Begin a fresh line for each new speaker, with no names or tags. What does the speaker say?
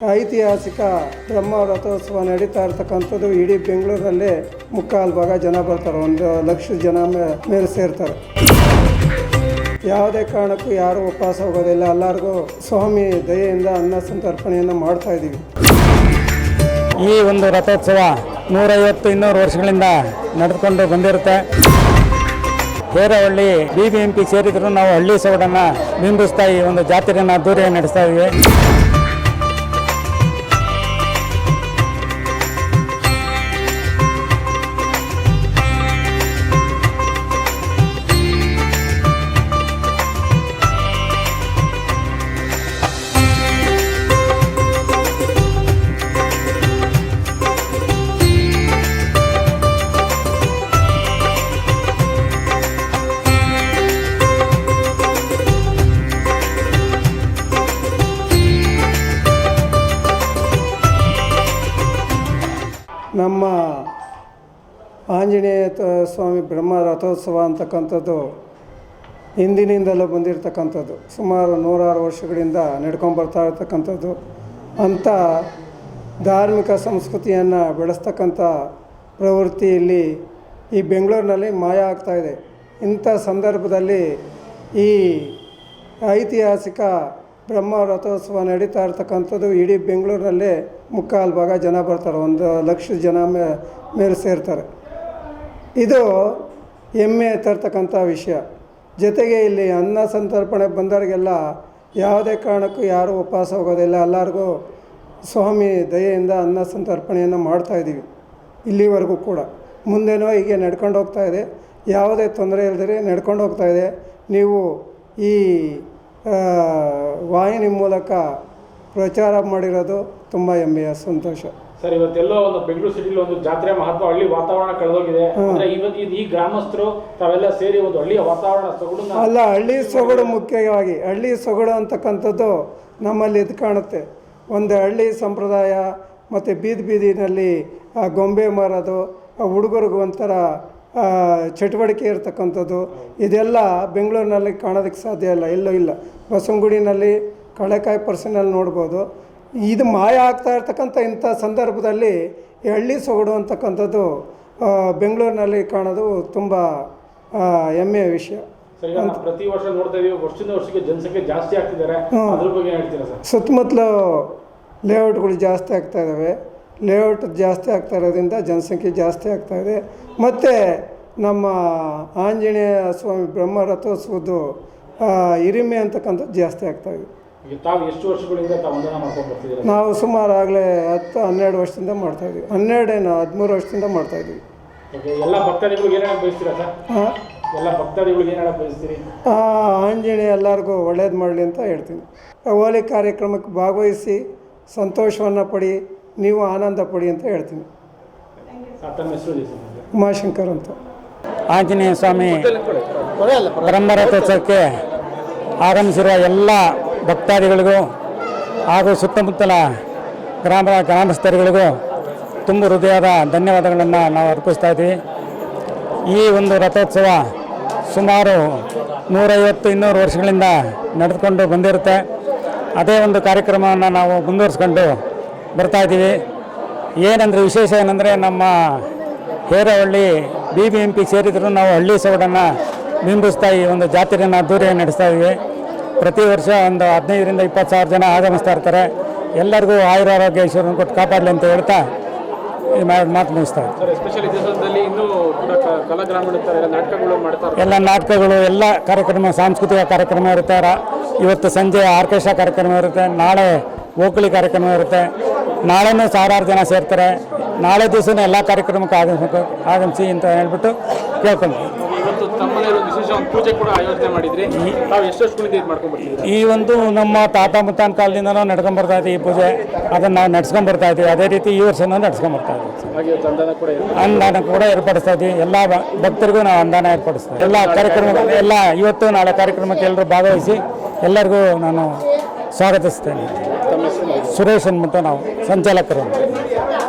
ಐತಿಹಾಸಿಕ ಬ್ರಹ್ಮ ರಥೋತ್ಸವ ನಡೀತಾ ಇರ್ತಕ್ಕಂಥದ್ದು ಇಡೀ ಬೆಂಗಳೂರಲ್ಲೇ ಮುಕ್ಕಾಲು ಭಾಗ ಜನ ಬರ್ತಾರೆ. ಒಂದು ಲಕ್ಷ ಜನ ಮೇಲೆ ಸೇರ್ತಾರೆ. ಯಾವುದೇ ಕಾರಣಕ್ಕೂ ಯಾರು ಉಪವಾಸ ಹೋಗೋದಿಲ್ಲ. ಎಲ್ಲರಿಗೂ ಸ್ವಾಮಿ ದಯೆಯಿಂದ ಅನ್ನ ಸಂತರ್ಪಣೆಯನ್ನು ಮಾಡ್ತಾ ಇದ್ದೀವಿ.
ಈ ಒಂದು ರಥೋತ್ಸವ ನೂರೈವತ್ತು ಇನ್ನೂರು ವರ್ಷಗಳಿಂದ ನಡೆದುಕೊಂಡು ಬಂದಿರುತ್ತೆ. Herahalli B B M P ಸೇರಿದ್ರು ನಾವು ಹಳ್ಳಿ ಸೊಗಡನ್ನು ಬಿಂಬಿಸ್ತಾ ಈ ಒಂದು ಜಾತ್ರೆಯನ್ನು ಅದ್ದೂರಿಯಾಗಿ ನಡೆಸ್ತಾ ಇದ್ದೀವಿ.
ನಮ್ಮ ಆಂಜನೇಯ ಸ್ವಾಮಿ ಬ್ರಹ್ಮ ರಥೋತ್ಸವ ಅಂತಕ್ಕಂಥದ್ದು ಹಿಂದಿನಿಂದಲೂ ಬಂದಿರತಕ್ಕಂಥದ್ದು. ಸುಮಾರು ನೂರಾರು ವರ್ಷಗಳಿಂದ ನಡ್ಕೊಂಬರ್ತಾ ಇರ್ತಕ್ಕಂಥದ್ದು. ಅಂಥ ಧಾರ್ಮಿಕ ಸಂಸ್ಕೃತಿಯನ್ನು ಬೆಳೆಸ್ತಕ್ಕಂಥ ಪ್ರವೃತ್ತಿಯಲ್ಲಿ ಈ ಬೆಂಗಳೂರಿನಲ್ಲಿ ಮಾಯ ಆಗ್ತಾಯಿದೆ ಇಂಥ ಸಂದರ್ಭದಲ್ಲಿ ಈ ಐತಿಹಾಸಿಕ ಬ್ರಹ್ಮ ರಥೋತ್ಸವ ನಡೀತಾ ಇರ್ತಕ್ಕಂಥದ್ದು ಇಡೀ ಬೆಂಗಳೂರಿನಲ್ಲೇ ಮುಕ್ಕಾಲು ಭಾಗ ಜನ ಬರ್ತಾರೆ, ಒಂದು ಲಕ್ಷ ಜನ ಮೇ, ಮೇಲೆ ಸೇರ್ತಾರೆ. ಇದು ಹೆಮ್ಮೆ ತರ್ತಕ್ಕಂಥ ವಿಷಯ. ಜೊತೆಗೆ ಇಲ್ಲಿ ಅನ್ನ ಸಂತರ್ಪಣೆ ಬಂದವರಿಗೆಲ್ಲ ಯಾವುದೇ ಕಾರಣಕ್ಕೂ ಯಾರೂ ಉಪವಾಸ ಹೋಗೋದಿಲ್ಲ. ಎಲ್ಲರಿಗೂ ಸ್ವಾಮಿ ದಯೆಯಿಂದ ಅನ್ನ ಸಂತರ್ಪಣೆಯನ್ನು ಮಾಡ್ತಾ ಇದ್ದೀವಿ, ಇಲ್ಲಿವರೆಗೂ ಕೂಡ. ಮುಂದೇನೋ ಹೀಗೆ ನಡ್ಕೊಂಡು ಹೋಗ್ತಾ ಇದೆ. ಯಾವುದೇ ತೊಂದರೆ ಇಲ್ಲದೆ ನಡ್ಕೊಂಡು ಹೋಗ್ತಾ ಇದೆ. ನೀವು ಈ ವಾಹಿನಿ ಮೂಲಕ ಪ್ರಚಾರ ಮಾಡಿರೋದು ತುಂಬ ಹೆಮ್ಮೆಯ ಸಂತೋಷ.
ಸರ್ ಇವತ್ತೆಲ್ಲೋ ಒಂದು ಬೆಂಗಳೂರು ಸಿಟಿಲಿ ಒಂದು ಜಾತ್ರೆ ಮಹತ್ವ ಹಳ್ಳಿ ವಾತಾವರಣ ಕಳೆದೋಗಿದೆ. ಅಂದ್ರೆ ಇವತ್ತು ಈ ಗ್ರಾಮಸ್ಥರು ತಾವೆಲ್ಲ ಸೇರಿ ಒಂದು ಹಳ್ಳಿಯ ವಾತಾವರಣ ಸೊಗಡು
ಅಲ್ಲ ಹಳ್ಳಿ ಸೊಗಡು ಮುಖ್ಯವಾಗಿ ಹಳ್ಳಿ ಸೊಗಡು ಅಂತಕ್ಕಂಥದ್ದು ನಮ್ಮಲ್ಲಿ ಇದು ಕಾಣುತ್ತೆ. ಒಂದು ಹಳ್ಳಿ ಸಂಪ್ರದಾಯ ಮತ್ತು ಬೀದಿ ಬೀದಿನಲ್ಲಿ ಆ ಗೊಂಬೆ ಮಾರೋದು ಆ ಹುಡುಗರಿಗೂ ಒಂಥರ ಚಟುವಟಿಕೆ ಇರತಕ್ಕಂಥದ್ದು. ಇದೆಲ್ಲ ಬೆಂಗಳೂರಿನಲ್ಲಿ ಕಾಣೋದಕ್ಕೆ ಸಾಧ್ಯ ಇಲ್ಲ ಎಲ್ಲೂ ಇಲ್ಲ. ಬಸವನಗುಡಿನಲ್ಲಿ ಕಳೆಕಾಯಿ ಪರ್ಸನಲ್ಲಿ ನೋಡ್ಬೋದು. ಇದು ಮಾಯ ಆಗ್ತಾ ಇರ್ತಕ್ಕಂಥ ಇಂಥ ಸಂದರ್ಭದಲ್ಲಿ ಹಳ್ಳಿ ಸೊಗಡು ಅಂತಕ್ಕಂಥದ್ದು ಬೆಂಗಳೂರಿನಲ್ಲಿ ಕಾಣೋದು ತುಂಬ ಹೆಮ್ಮೆಯ ವಿಷಯ.
ಪ್ರತಿ ವರ್ಷ ನೋಡ್ತಾ ಇದೀವಿ ವರ್ಷದಿಂದ ವರ್ಷಕ್ಕೆ ಜನಸಂಖ್ಯೆ ಜಾಸ್ತಿ ಆಗ್ತಿದ್ದಾರೆ. ಅದ್ರ ಬಗ್ಗೆ ಹೇಳ್ತೀರಾ ಸರ್?
ಸುತ್ತಮುತ್ತಲು ಲೇಔಟ್ಗಳು ಜಾಸ್ತಿ ಆಗ್ತಾ ಇದ್ದಾವೆ ಲೇಔಟ್ ಜಾಸ್ತಿ ಆಗ್ತಾ ಇರೋದ್ರಿಂದ ಜನಸಂಖ್ಯೆ ಜಾಸ್ತಿ ಆಗ್ತಾ ಇದೆ. ಮತ್ತು ನಮ್ಮ ಆಂಜನೇಯ ಸ್ವಾಮಿ ಬ್ರಹ್ಮ ರಥೋತ್ಸವದ್ದು ಹಿರಿಮೆ ಅಂತಕ್ಕಂಥದ್ದು ಜಾಸ್ತಿ ಆಗ್ತಾ ಇದೆ.
ತಾವು ಎಷ್ಟು ವರ್ಷಗಳಿಂದ ತಾವು
ನಾವು ಸುಮಾರು ಆಗಲೇ ಹತ್ತು ಹನ್ನೆರಡು ವರ್ಷದಿಂದ ಮಾಡ್ತಾಯಿದ್ವಿ ಹನ್ನೆರಡೇನು ಹದಿಮೂರು ವರ್ಷದಿಂದ ಮಾಡ್ತಾ
ಇದ್ದೀವಿ. ಎಲ್ಲ ಭಕ್ತಾದಿಗಳಿಗೆ ಏನ್ ಹೇಳಕ್ ಬಯಸ್ತೀರಾ ಸರ್?
ಹಾಂ
ಎಲ್ಲ ಭಕ್ತಾದಿಗಳಿಗೆ ಏನ್ ಹೇಳಕ್ ಬಯಸ್ತೀರಿ
ಆಂಜನೇಯ ಎಲ್ಲರಿಗೂ ಒಳ್ಳೇದು ಮಾಡಲಿ ಅಂತ ಹೇಳ್ತೀನಿ. ಹೋಲಿ ಕಾರ್ಯಕ್ರಮಕ್ಕೆ ಭಾಗವಹಿಸಿ ಸಂತೋಷವನ್ನು ಪಡಿ ನೀವು ಆನಂದ ಪಡಿ ಅಂತ ಹೇಳ್ತೀನಿ. ಉಮಾಶಂಕರ್ ಅಂತ.
ಆಂಜನೇಯ ಸ್ವಾಮಿ ಬ್ರಹ್ಮರಥೋತ್ಸವಕ್ಕೆ ಆಗಮಿಸಿರುವ ಎಲ್ಲ ಭಕ್ತಾದಿಗಳಿಗೂ ಹಾಗೂ ಸುತ್ತಮುತ್ತಲ ಗ್ರಾಮದ ಗ್ರಾಮಸ್ಥರುಗಳಿಗೂ ತುಂಬ ಹೃದಯದ ಧನ್ಯವಾದಗಳನ್ನು ನಾವು ಅರ್ಪಿಸ್ತಾ ಇದ್ದೀವಿ. ಈ ಒಂದು ರಥೋತ್ಸವ ಸುಮಾರು ನೂರೈವತ್ತು ಇನ್ನೂರು ವರ್ಷಗಳಿಂದ ನಡೆದುಕೊಂಡು ಬಂದಿರುತ್ತೆ. ಅದೇ ಒಂದು ಕಾರ್ಯಕ್ರಮವನ್ನು ನಾವು ಮುಂದುವರಿಸ್ಕೊಂಡು ಬರ್ತಾ ಇದ್ದೀವಿ. ಏನಂದರೆ ವಿಶೇಷ ಏನಂದರೆ ನಮ್ಮ Herahalli B B M P ಸೇರಿದ್ರು ನಾವು ಹಳ್ಳಿ ಸೊಗಡನ್ನು ಬಿಂಬಿಸ್ತಾ ಈ ಒಂದು ಜಾತ್ರೆಯನ್ನು ಅದ್ದೂರಿಯಾಗಿ ನಡೆಸ್ತಾ ಇದ್ದೀವಿ. ಪ್ರತಿ ವರ್ಷ ಒಂದು ಹದಿನೈದರಿಂದ ಇಪ್ಪತ್ತು ಸಾವಿರ ಜನ ಆಗಮಿಸ್ತಾ ಇರ್ತಾರೆ. ಎಲ್ಲರಿಗೂ ಆಯುರಾರೋಗ್ಯ ಈಶ್ವರನ ಕೊಟ್ಟು ಕಾಪಾಡಲಿ ಅಂತ ಹೇಳ್ತಾ ಈ ಮಾತು ಮುಗಿಸ್ತಾ
ಎಲ್ಲ ನಾಟಕಗಳು
ಎಲ್ಲ ಕಾರ್ಯಕ್ರಮ ಸಾಂಸ್ಕೃತಿಕ ಕಾರ್ಯಕ್ರಮ ಇರುತ್ತೆ. ಇವತ್ತು ಸಂಜೆ ಆರ್ಕೆಸ್ಟ್ರಾ ಕಾರ್ಯಕ್ರಮ ಇರುತ್ತೆ ನಾಳೆ ಓಕಳಿ ಕಾರ್ಯಕ್ರಮ ಇರುತ್ತೆ. ನಾಳೆನೂ ಸಾವಿರಾರು ಜನ ಸೇರ್ತಾರೆ. ನಾಳೆ ದಿವಸನೂ ಎಲ್ಲ ಕಾರ್ಯಕ್ರಮಕ್ಕೆ ಆಗಮಿಸಬೇಕು. ಆಗಮಿಸಿ ಅಂತ ಹೇಳ್ಬಿಟ್ಟು
ಕೇಳ್ಕೊಂಡು
ಈ ಒಂದು ನಮ್ಮ ತಾತ ಮುತ್ತಾನ ಕಾಲದಿಂದನೂ ನಡ್ಕೊಂಡ್ ಬರ್ತಾ ಇದ್ದೀವಿ ಈ ಪೂಜೆ. ಅದನ್ನು ನಾವು ನಡ್ಸ್ಕೊಂಡ್ ಬರ್ತಾ ಇದ್ದೀವಿ ಅದೇ ರೀತಿ ಈ ವರ್ಷ ನಡ್ಸ್ಕೊಂಡ್ ಬರ್ತಾ ಇದ್ದೀವಿ
ಅನುದಾನ ಕೂಡ
ಏರ್ಪಡಿಸ್ತಾ ಇದ್ದೀವಿ ಎಲ್ಲ ಭಕ್ತರಿಗೂ ನಾವು ಅನುದಾನ ಏರ್ಪಡಿಸ್ತೀವಿ ಎಲ್ಲ ಕಾರ್ಯಕ್ರಮ ಎಲ್ಲ ಇವತ್ತು ನಾಳೆ ಕಾರ್ಯಕ್ರಮಕ್ಕೆ ಎಲ್ಲರೂ ಭಾಗವಹಿಸಿ ಎಲ್ಲರಿಗೂ ನಾನು ಸ್ವಾಗತಿಸ್ತೇನೆ.
ತಮ್ಮ ಹೆಸರು
ಸುರೇಶ್ ಅಂದ್ಬಿಟ್ಟು ನಾವು ಸಂಚಾಲಕರು